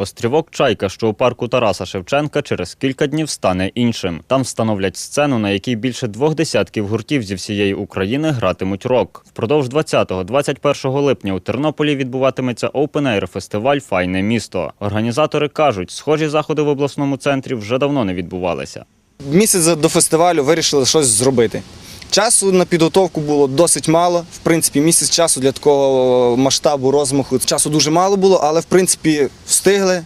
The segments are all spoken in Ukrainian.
Острівок Чайка, що у парку Тараса Шевченка, через кілька днів стане іншим. Там встановлять сцену, на якій більше двох десятків гуртів зі всієї України гратимуть рок. Впродовж 20-21 липня у Тернополі відбуватиметься Air фестиваль Файне місто. Організатори кажуть, схожі заходи в обласному центрі вже давно не відбувалися. Місяць до фестивалю вирішили щось зробити. Часу на підготовку було досить мало. В принципі, місяць часу для такого масштабу розмаху часу дуже мало було, але в принципі встигли.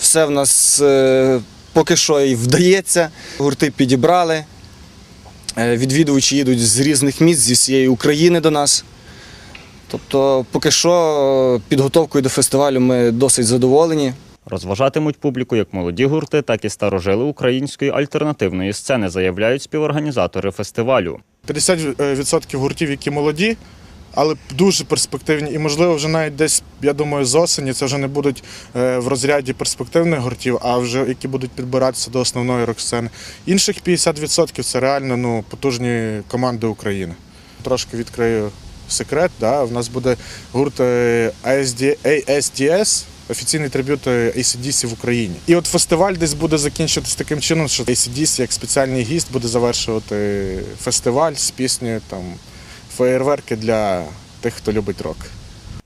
Все в нас е, поки що і вдається. Гурти підібрали. Е, Відвідувачі їдуть з різних міст, зі всієї України до нас. Тобто, поки що е, підготовкою до фестивалю ми досить задоволені. Розважатимуть публіку як молоді гурти, так і старожили української альтернативної сцени, заявляють співорганізатори фестивалю. 50% гуртів, які молоді, але дуже перспективні. І, можливо, вже навіть десь, я думаю, з осені це вже не будуть е, в розряді перспективних гуртів, а вже які будуть підбиратися до основної рок-сцени. Інших 50% це реально ну, потужні команди України. Трошки відкрию секрет. Да? У нас буде гурт е, ASD, ASDS, офіційний трибют е, ACDC в Україні. І от фестиваль десь буде закінчуватися таким чином, що ACDC як спеціальний гість буде завершувати фестиваль з піснею там феєрверки для тих, хто любить рок.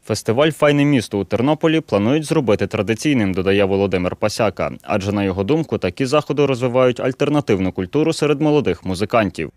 Фестиваль Файне місто у Тернополі планують зробити традиційним, додає Володимир Пасяка. Адже на його думку, такі заходи розвивають альтернативну культуру серед молодих музикантів.